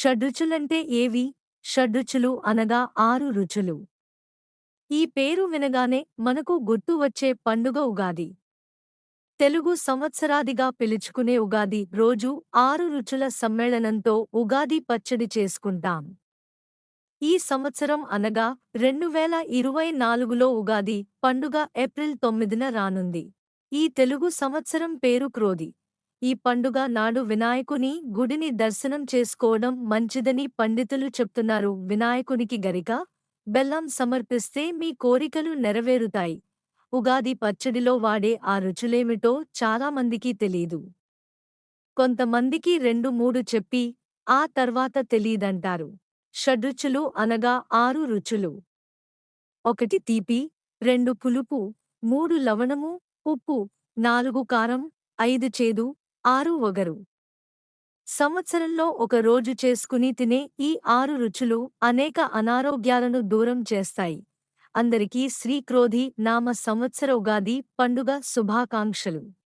షడ్రుచులంటే ఏవి? షడ్రుచులు అనగా ఆరు రుచులు. ఈ పేరు వినగానే మనకు గుర్తు వచ్చే పండుగ ఉగాది. తెలుగు సంవత్సరాదిగా పిలుచుకునే ఉగాది రోజు ఆరు రుచుల సమ్మేళనంతో ఉగాది పచ్చడి చేసుకుంటాం. ఈ సంవత్సరం అనగా రెండు వేల ఇరవై నాలుగులో ఉగాది పండుగ ఏప్రిల్ తొమ్మిదిన రానుంది. ఈ తెలుగు సంవత్సరం పేరు క్రోధి. ఈ పండుగ నాడు వినాయకుని గుడిని దర్శనం చేసుకోవడం మంచిదని పండితులు చెప్తున్నారు. వినాయకునికి గరిక బెల్లం సమర్పిస్తే మీ కోరికలు నెరవేరుతాయి. ఉగాది పచ్చడిలో వాడే ఆ రుచులేమిటో చాలామందికి తెలీదు. కొంతమందికి రెండు మూడు చెప్పి ఆ తర్వాత తెలీదంటారు. షడ్రుచులు అనగా ఆరు రుచులు. ఒకటి తీపి రెండు పులుపు మూడు లవణము ఉప్పు నాలుగు కారం ఐదు చేదు ఆరు ఒగరు. సంవత్సరంలో ఒక రోజు చేసుకుని తినే ఈ ఆరు రుచులు అనేక అనారోగ్యాలను దూరం చేస్తాయి. అందరికీ శ్రీక్రోధి నామ సంవత్సర ఉగాది పండుగ శుభాకాంక్షలు.